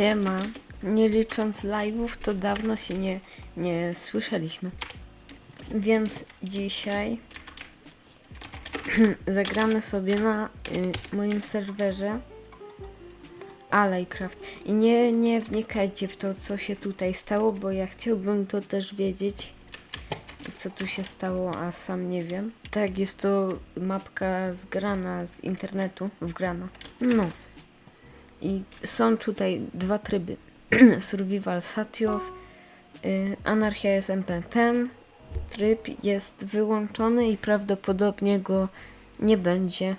Siema. Nie licząc live'ów, to dawno się nie, nie słyszeliśmy. Więc dzisiaj zagramy sobie na y, moim serwerze Alejcraft. I nie, nie wnikajcie w to, co się tutaj stało, bo ja chciałbym to też wiedzieć, co tu się stało, a sam nie wiem. Tak, jest to mapka zgrana z internetu, wgrana. No. I są tutaj dwa tryby. Survival Satiow, y, Anarchia SMP. Ten tryb jest wyłączony i prawdopodobnie go nie będzie,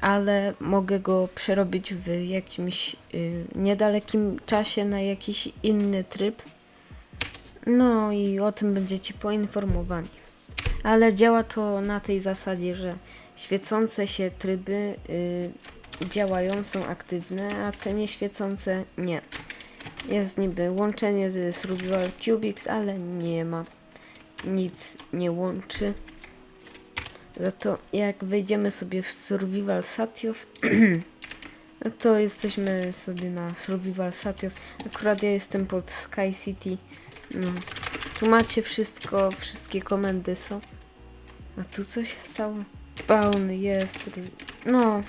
ale mogę go przerobić w jakimś y, niedalekim czasie na jakiś inny tryb. No i o tym będziecie poinformowani. Ale działa to na tej zasadzie, że świecące się tryby y, działają, są aktywne, a te nieświecące nie. Jest niby łączenie z Survival Cubics, ale nie ma. Nic nie łączy. Za to jak wejdziemy sobie w Survival Satiow, no to jesteśmy sobie na Survival Satiow. Akurat ja jestem pod Sky City. No. Tu macie wszystko, wszystkie komendy są. A tu co się stało? Spawn jest. No,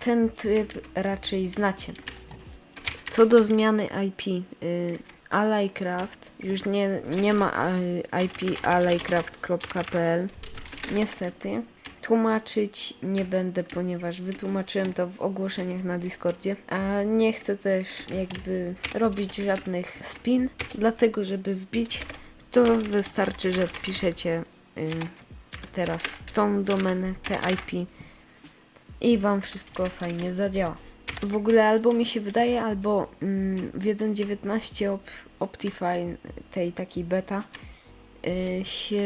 ten tryb raczej znacie. Co do zmiany IP, y, Allycraft już nie, nie ma y, IP allycraft.pl. Niestety. Tłumaczyć nie będę, ponieważ wytłumaczyłem to w ogłoszeniach na Discordzie, a nie chcę też jakby robić żadnych spin, dlatego żeby wbić, to wystarczy, że wpiszecie y, teraz tą domenę, te IP i wam wszystko fajnie zadziała. W ogóle albo mi się wydaje, albo mm, w 1.19 op Optifine, tej takiej beta, y, się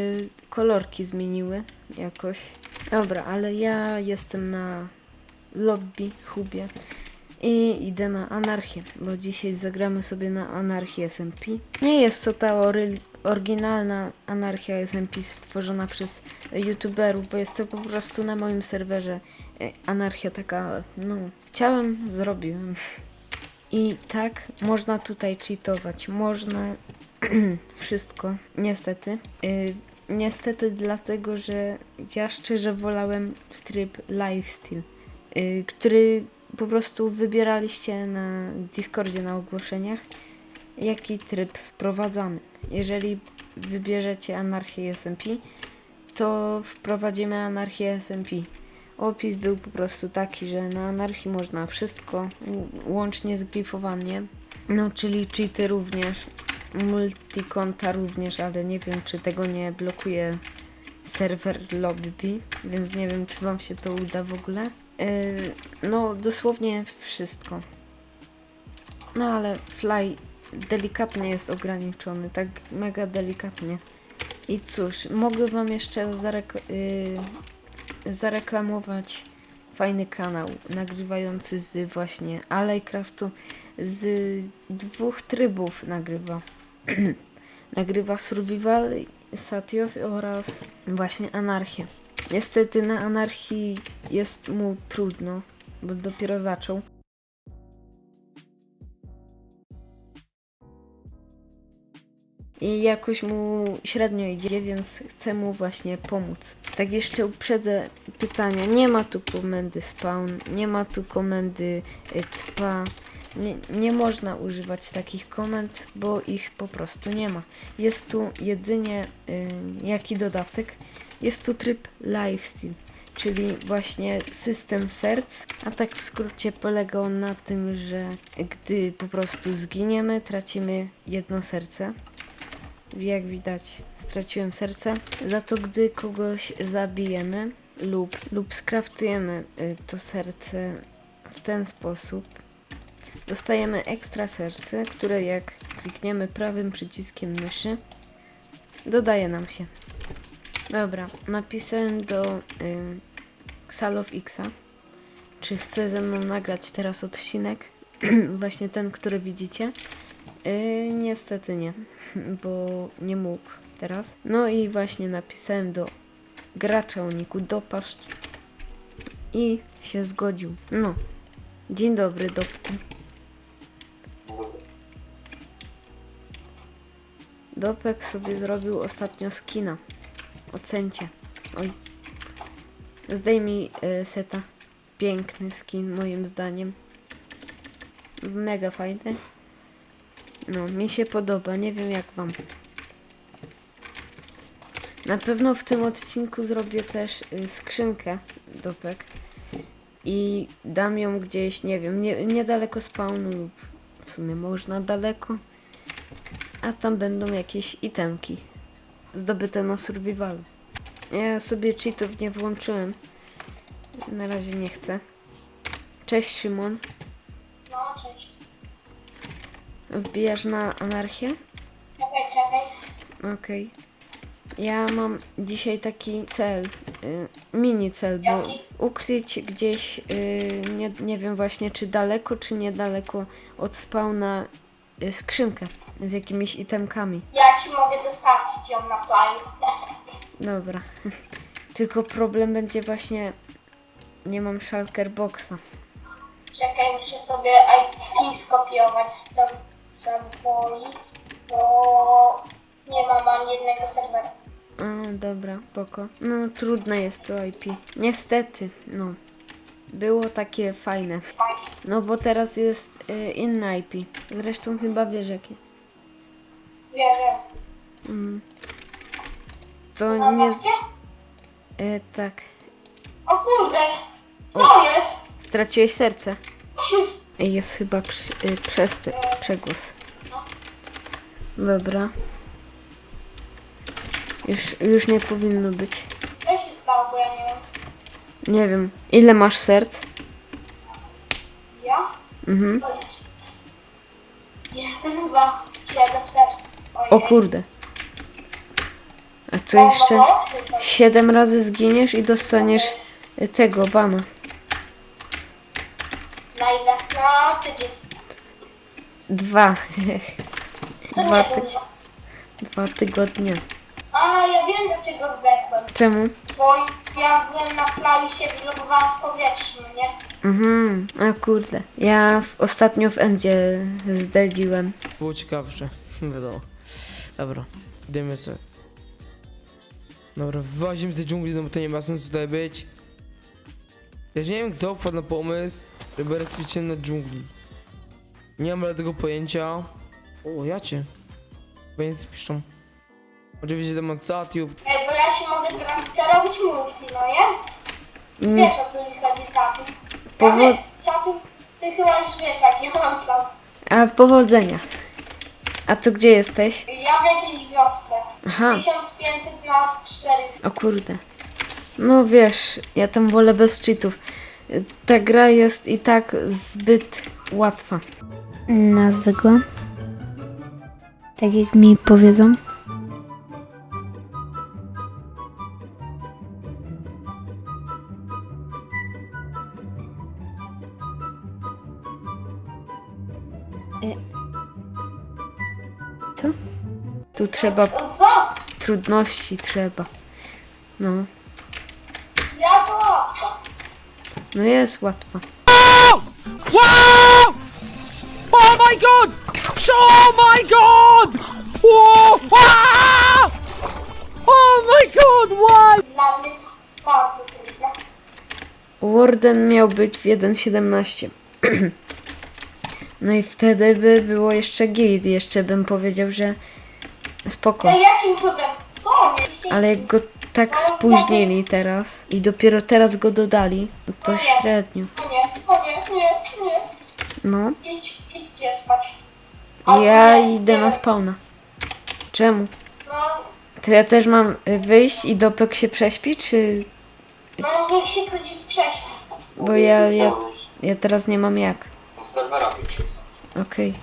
kolorki zmieniły jakoś. Dobra, ale ja jestem na lobby, hubie i idę na anarchię, bo dzisiaj zagramy sobie na anarchię SMP. Nie jest to ta ory- oryginalna anarchia SMP stworzona przez youtuberów, bo jest to po prostu na moim serwerze anarchia taka, no, chciałem, zrobiłem. I tak można tutaj cheatować, można wszystko, niestety. Y, niestety dlatego, że ja szczerze wolałem tryb lifestyle, y, który po prostu wybieraliście na Discordzie na ogłoszeniach, jaki tryb wprowadzamy. Jeżeli wybierzecie anarchię SMP, to wprowadzimy anarchię SMP. Opis był po prostu taki, że na anarchii można wszystko, łącznie z grifowaniem. No, czyli cheaty również, multikonta również, ale nie wiem, czy tego nie blokuje serwer lobby, więc nie wiem, czy wam się to uda w ogóle. Yy, no, dosłownie wszystko. No, ale Fly delikatnie jest ograniczony, tak mega delikatnie. I cóż, mogę wam jeszcze zarek- yy, zareklamować fajny kanał nagrywający z właśnie Alejcraftu z dwóch trybów nagrywa. nagrywa Survival, Satiow oraz właśnie Anarchię. Niestety na Anarchii jest mu trudno, bo dopiero zaczął. I jakoś mu średnio idzie, więc chcę mu właśnie pomóc. Tak jeszcze uprzedzę pytania. Nie ma tu komendy spawn, nie ma tu komendy y, tpa. Nie, nie można używać takich komend, bo ich po prostu nie ma. Jest tu jedynie y, jaki dodatek? Jest tu tryb lifestyle, czyli właśnie system serc. A tak w skrócie polega on na tym, że gdy po prostu zginiemy, tracimy jedno serce. Jak widać, straciłem serce. Za to, gdy kogoś zabijemy lub, lub skraftujemy y, to serce w ten sposób, dostajemy ekstra serce, które jak klikniemy prawym przyciskiem myszy, dodaje nam się. Dobra, napisałem do y, Xalof Xa, czy chce ze mną nagrać teraz odcinek, właśnie ten, który widzicie. Yy, niestety nie, bo nie mógł teraz. No i właśnie napisałem do gracza Uniku, dopasz i się zgodził. No, dzień dobry, do... Dopek sobie zrobił ostatnio skina. Ocencie. Oj. Zdejmij y, seta. Piękny skin, moim zdaniem. Mega fajny. No, mi się podoba, nie wiem jak wam. Na pewno w tym odcinku zrobię też y, skrzynkę dopek i dam ją gdzieś, nie wiem, nie, niedaleko spawnu lub w sumie można daleko, a tam będą jakieś itemki zdobyte na survivalu. Ja sobie cheatów nie włączyłem, na razie nie chcę. Cześć Szymon. Wbijasz na anarchię? Czekaj, czekaj. Okej. Ja mam dzisiaj taki cel, y, mini cel, bo Jaki? ukryć gdzieś, y, nie, nie wiem właśnie czy daleko, czy niedaleko od spawna y, skrzynkę z jakimiś itemkami. Ja ci mogę dostarczyć ją na plaju. Dobra. Tylko problem będzie właśnie, nie mam shulker boxa. Czekaj, muszę sobie IP skopiować z cam- Camboi, bo nie mam ani jednego serwera. A, dobra, poko. No, trudne jest to IP. Niestety, no. Było takie fajne. No bo teraz jest y, inne IP. Zresztą chyba wiesz jakie. Wierzę. To Na nie... Z... Y, tak. O kurde! Co jest? Straciłeś serce. Jest chyba przy, y, przez przegłos. No. Dobra. Już, już nie powinno być. Co się stało, bo ja nie wiem. Nie wiem. Ile masz serc? Ja? Mhm. Jeden, dwa, siedem serc. Ojej. O kurde. A co jeszcze? O, o, co są? Siedem razy zginiesz i dostaniesz tego bana. Tydzień. Dwa. To Dwa, nie ty, dużo. dwa tygodnie. A, ja wiem dlaczego zdechłem. Czemu? Bo ja byłem na plaju się wylogowałam w powietrzu, nie? Mhm, a kurde. Ja w, ostatnio w Endzie zdedziłem. Było ciekawsze, wiadomo. Dobra, idziemy sobie. Dobra, wyłazimy z tej dżungli, no bo to nie ma sensu tutaj być. Też nie wiem kto wpadł na pomysł, się na dżungli. Nie mam tego pojęcia. O, ja cię. Nie spiszczą. Oczywiście temat satiów. Ej, bo ja się mogę robić multi, no nie? Mm, Wiesz o co mi chodzi, Satu. Ja Powo- Satu, ty chyba już wiesz jak ja mam plan. A powodzenia. A to gdzie jesteś? Ja w jakiejś wiosce. Aha, 1500 na 400. o kurde. No wiesz, ja tam wolę bez cheatów. Ta gra jest i tak zbyt łatwa. Nazwę go. Tak jak mi powiedzą. Tu trzeba To co? trudności, trzeba. No, Ja to łatwo. No jest łatwa. Wow! Oh my god! Oh my god! Ah! Oh my god, why? Dla mnie to bardzo trudne. Warden miał być w 1.17. No i wtedy by było jeszcze git, jeszcze bym powiedział, że spoko. Ej, jakim cudem? Co? Mieliście... Ale jak go tak spóźnili teraz i dopiero teraz go dodali, to średnio. O nie, o nie, nie, nie. No, Idź, idźcie spać. ja nie, idę nie. na spawna. Czemu? No, To ja też mam y, wyjść i dopek się prześpi, czy... no niech się ktoś prześpi. Bo ja, ja, ja teraz nie mam jak. Z serwera wyciął. Okej.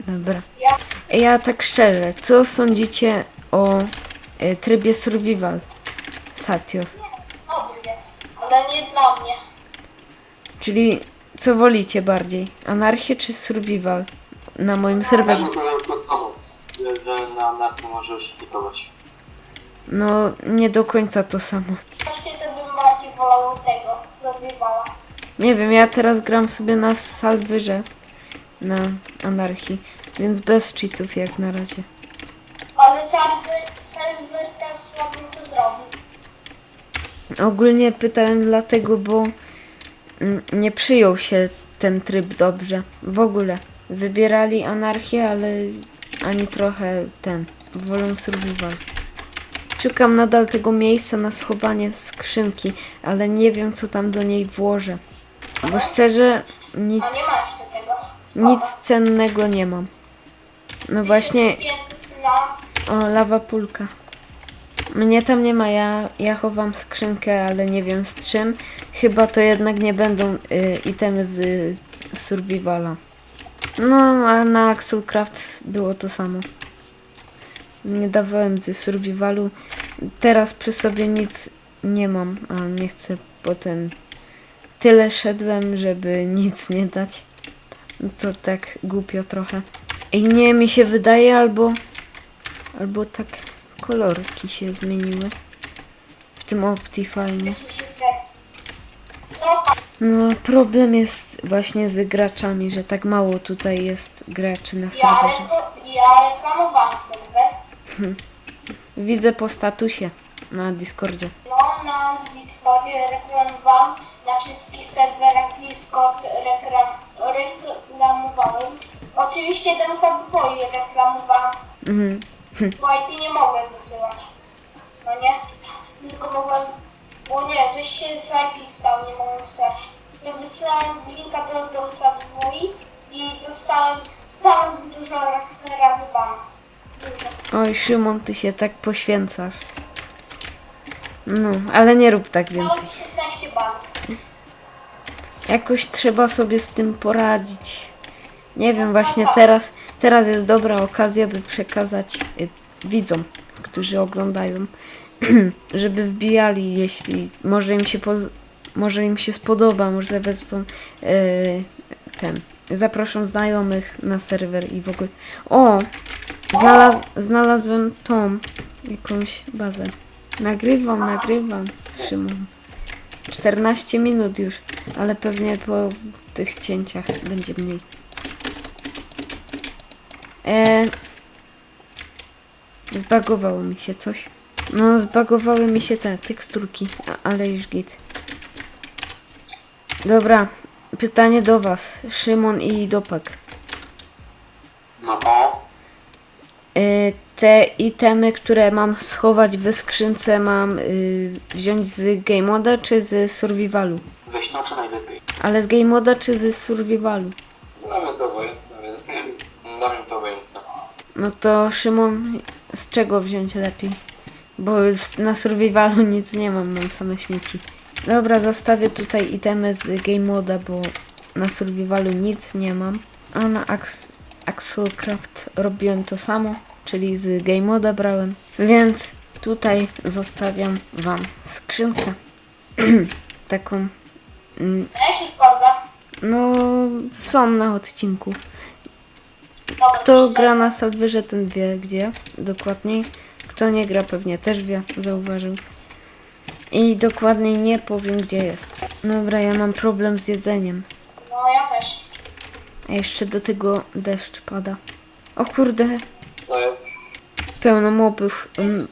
Dobra. Ja, Ja tak szczerze, co sądzicie o y, trybie survival Satio? dobry jest, ale nie dla mnie. Czyli co wolicie bardziej? Anarchię czy survival? Na moim serwerze. Domu, że na narko możesz czytować. No, nie do końca to samo. Właśnie to bym bardziej wolał tego, zrobiwała. Nie wiem, ja teraz gram sobie na salwyrze. Na anarchii. Więc bez cheatów jak na razie. ale serwer, serwer też słabo to zrobił. Ogólnie pytałem dlatego, bo mm, nie przyjął się ten tryb dobrze. W ogóle. Wybierali anarchię, ale ani trochę ten. Wolą survival. Szukam nadal tego miejsca na schowanie skrzynki, ale nie wiem co tam do niej włożę. Bo szczerze, nic, A nie masz do tego. nic cennego nie mam. No właśnie, 1500 na... o, lawa pulka. Mnie tam nie ma, ja, ja chowam skrzynkę, ale nie wiem z czym. Chyba to jednak nie będą y, itemy z y, survivala. No, a na Axelcraft było to samo. Nie dawałem ze survivalu. Teraz przy sobie nic nie mam, a nie chcę potem... Tyle szedłem, żeby nic nie dać. To tak głupio trochę. I nie, mi się wydaje, albo... Albo tak kolorki się zmieniły. W tym Optifine. No, problem jest właśnie z graczami, że tak mało tutaj jest graczy na serwerze. ja reklamowałam serwer. Widzę po statusie na Discordzie. No, na Discordzie reklamowałam, na wszystkich serwerach Discord reklam, reklamowałem. Oczywiście dam sam twoje reklamowałam, Mhm. Bo IP nie mogłem wysyłać. No nie? Tylko mogłem, bo nie, coś się z IP stało, nie mogłem wysyłać. To wysyłałem linka do Domsa 2 i dostałem, dostałem dużo razy ban. Dużo. Oj, Szymon, ty się tak poświęcasz. No, ale nie rób tak więcej. Dostałem 15 banów. Jakoś trzeba sobie z tym poradzić. Nie wiem, właśnie teraz, teraz jest dobra okazja, by przekazać y, widzom, którzy oglądają, żeby wbijali, jeśli może im się, może im się spodoba, może wezmą y, ten, zaproszą znajomych na serwer i w ogóle. O! Znalaz, znalazłem tą jakąś bazę. Nagrywam, nagrywam, Szymon. 14 minut już, ale pewnie po tych cięciach będzie mniej. E, zbagowało mi się coś. No, zbagowały mi się te teksturki, a, ale już git. Dobra, pytanie do was, Szymon i Dopek. No E, te itemy, które mam schować w skrzynce, mam y, wziąć z Game Moda czy z Survivalu? weź nocze najlepiej. Ale z Game Moda czy z Survivalu? No to Szymon, z czego wziąć lepiej? Bo na survivalu nic nie mam, mam same śmieci. Dobra, zostawię tutaj itemy z Game Moda, bo na survivalu nic nie mam. A na Ax Axelcraft robiłem to samo, czyli z Game Moda brałem. Więc tutaj zostawiam wam skrzynkę. Taką, mm, no są na odcinku. Kto gra na serwerze, ten wie gdzie dokładniej. Kto nie gra, pewnie też wie, zauważył. I dokładniej nie powiem, gdzie jest. Dobra, ja mam problem z jedzeniem. No ja też. A jeszcze do tego deszcz pada. O kurde, To jest... pełno mobów. Mm.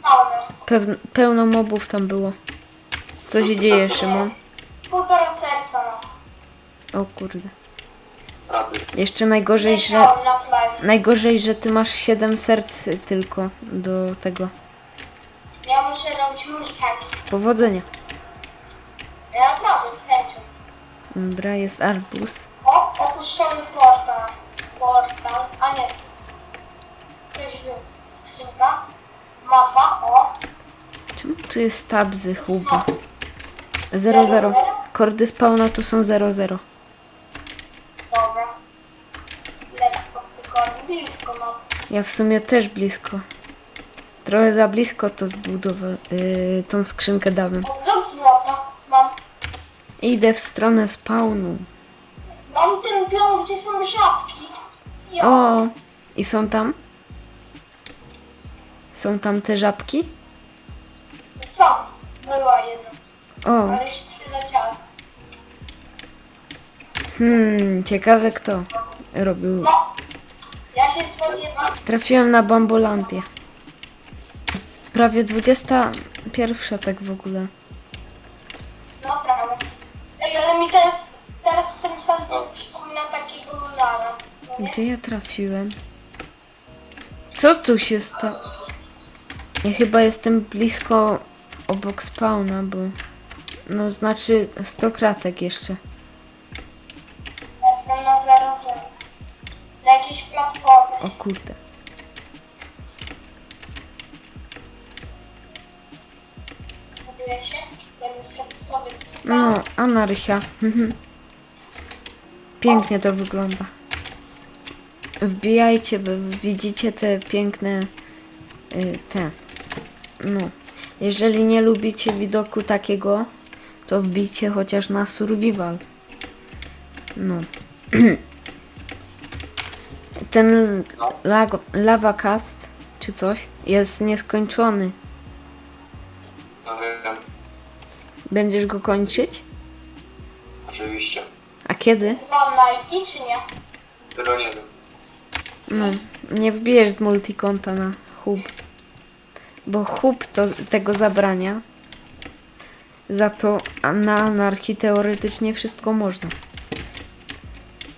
Pewn, pełno mobów tam było. Co się dzieje, Szymon? Półtora serca no. O kurde. Rady. Jeszcze najgorzej, że... Najgorzej, że ty masz 7 serc tylko do tego. Ja muszę robić multiaki. Powodzenia. Ja naprawdę chęcią. Dobra, jest arbuz. O, opuszczony portal. Portal, a nie. Coś był. Skrzynka. Mapa, o. Czemu tu jest tab z hubu? No, 00. Kordy spawna to są 00. dobra. Lekko, tylko blisko, no. Ja w sumie też blisko. Trochę za blisko to zbudowałem. Yy, tą skrzynkę dałem. Blok złota. Mam. Idę w stronę spawnu. Mam ten biom, gdzie są żabki. Ja. O! I są tam? Są tam te żabki? Są. Była jedna. O! Ale przyleciałem. Hmm, ciekawe kto robił. No. Ja się spodziewam. Trafiłem na Bambolandię. Prawie 21 tak w ogóle. No prawie. Ej, ale mi teraz, teraz ten sam przypomina takiego lunara. No nie? Gdzie ja trafiłem? Co tu się stało? Ja chyba jestem blisko obok spawna, bo... No znaczy 100 kratek jeszcze. Kurde. No, anarchia. Mhm. Pięknie to wygląda. Wbijajcie, bo widzicie te piękne y, te. No. Jeżeli nie lubicie widoku takiego, to wbijcie chociaż na survival. No. Ten lag, lava cast czy coś jest nieskończony. No wiem, Będziesz go kończyć? oczywiście. A kiedy? Mam na IP czy nie? Tego nie wiem. No, nie wbijesz z multikonta na hub. Bo hub to tego zabrania. Za to a na anarchii teoretycznie wszystko można.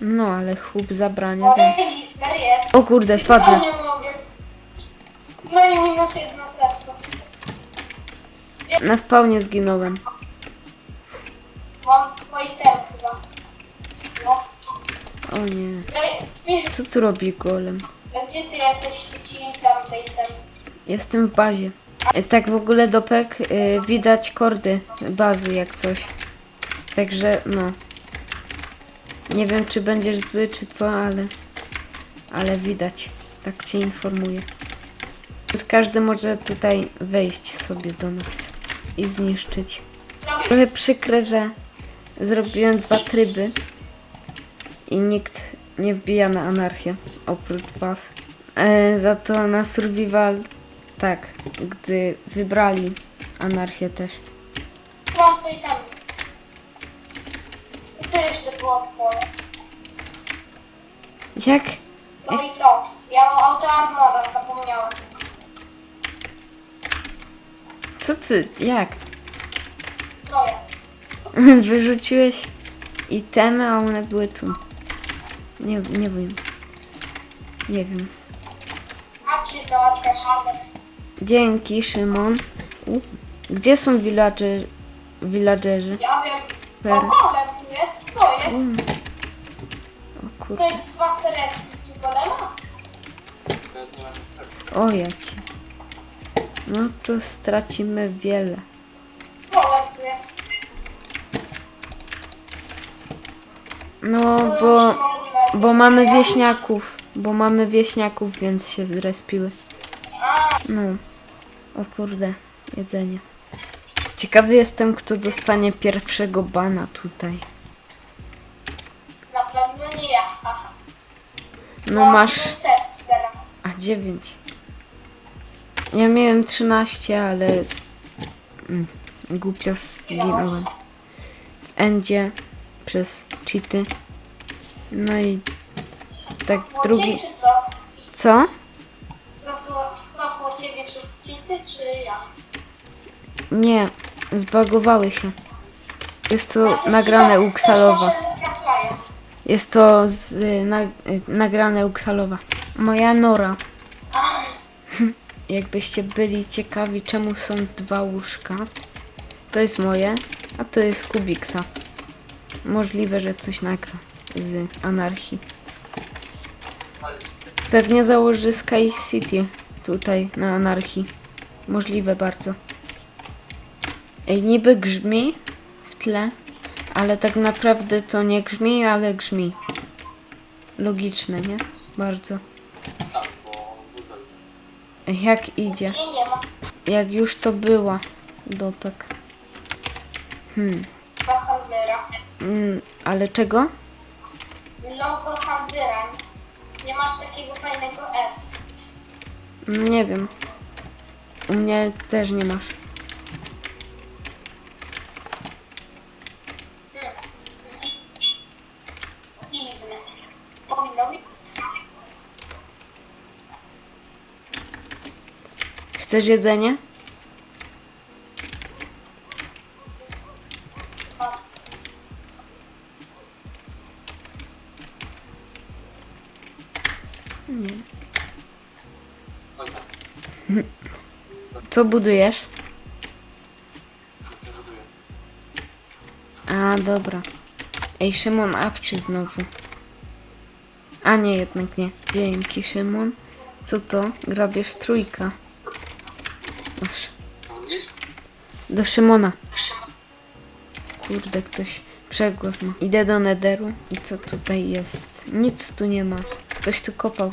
No, ale hub zabrania. Więc... O kurde, O, spadnę. nie mogę. No i minus jedno serce. Na spawnie zginąłem. Mam tem chyba. No. O nie. Ej, Co tu robi golem? gdzie ty jesteś? Ci tam tej tem. Jestem w bazie. E, Tak w ogóle dopek y, widać kordy bazy jak coś. Także no. Nie wiem czy będziesz zły czy co, ale ale widać. Tak cię informuję. Więc każdy może tutaj wejść sobie do nas i zniszczyć. Trochę przykre, że zrobiłem dwa tryby i nikt nie wbija na anarchię oprócz was. E, za to na survival tak, gdy wybrali anarchię też. I to jeszcze było. Jak? No i to. Ja mam auto armora, zapomniałem. Co ty? Jak? To ja. Wyrzuciłeś itemy, a one były tu. Nie, nie wiem. Nie wiem. A ci załatwiasz. Dzięki, Szymon. U, gdzie są villager, villagerzy? Ja wiem. Per. O, golem tu jest. Co jest? O To kurde. jest masterecki. Tu golema? O ja. No to stracimy wiele. No, bo, bo mamy wieśniaków. Bo mamy wieśniaków, więc się zrespiły. No. O kurde, jedzenie. Ciekawy jestem, kto dostanie pierwszego bana tutaj. Na pewno nie ja. Aha. No masz... A 9. Ja miałem 13, ale mm, głupio zginąłem. Endzie przez cheaty. No i tak drugi. co? Cofło ciebie przez cheaty, czy ja? Nie, zbagowały się. Jest to nagrane się- Jest to z, na, nagrane u Ksalowa. Moja Nora. Jakbyście byli ciekawi, czemu są dwa łóżka, to jest moje, a to jest Kubiksa. Możliwe, że coś nagra z anarchii. Pewnie założy Sky City tutaj na anarchii. Możliwe bardzo. Ej, niby grzmi w tle, ale tak naprawdę to nie grzmi, ale grzmi. Logiczne, nie? Bardzo. Tak. Jak idzie? Jak już to była dopek. Sandera. Mm, ale czego? Logo Sandera. Nie masz takiego fajnego S. Nie wiem. U mnie też nie masz. Chcesz jedzenie? Nie. Co budujesz? A, dobra. Ej, Szymon awczy znowu. A nie, jednak nie. Dzięki, Szymon. Co to? Grabież trójka. Masz. Do Szymona. Kurde, ktoś przegłos ma. Idę do Nederu. I co tutaj jest? Nic tu nie ma. Ktoś tu kopał.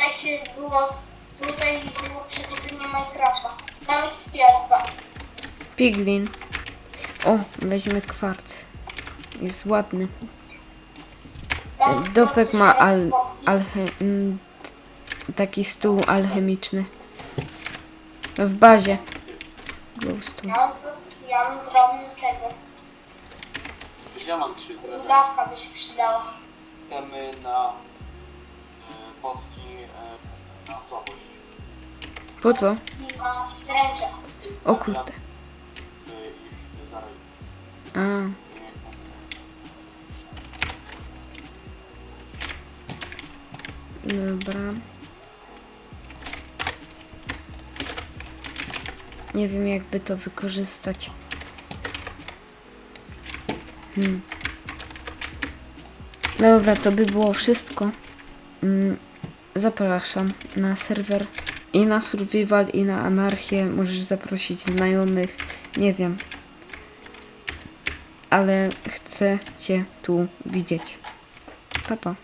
Jak się było, tutaj było przechodzenie Minecrafta. Tam jest pielka. Piglin. O, weźmy kwarc. Jest ładny. Dopek ma al, alche, mm, taki stół alchemiczny. W bazie. Glowstone. Ja bym, ja bym zrobił z tego. Ja mam trzy teraz. Udawka by się przydała. Chcemy na e, potki e, na słabość. Po co? I ma ręcze. O kurde. E. A, dobra. Nie wiem jakby to wykorzystać. Hmm. Dobra, to by było wszystko. Mm, Zapraszam na serwer i na survival i na anarchię. Możesz zaprosić znajomych. Nie wiem. Ale chcę cię tu widzieć. Pa, pa.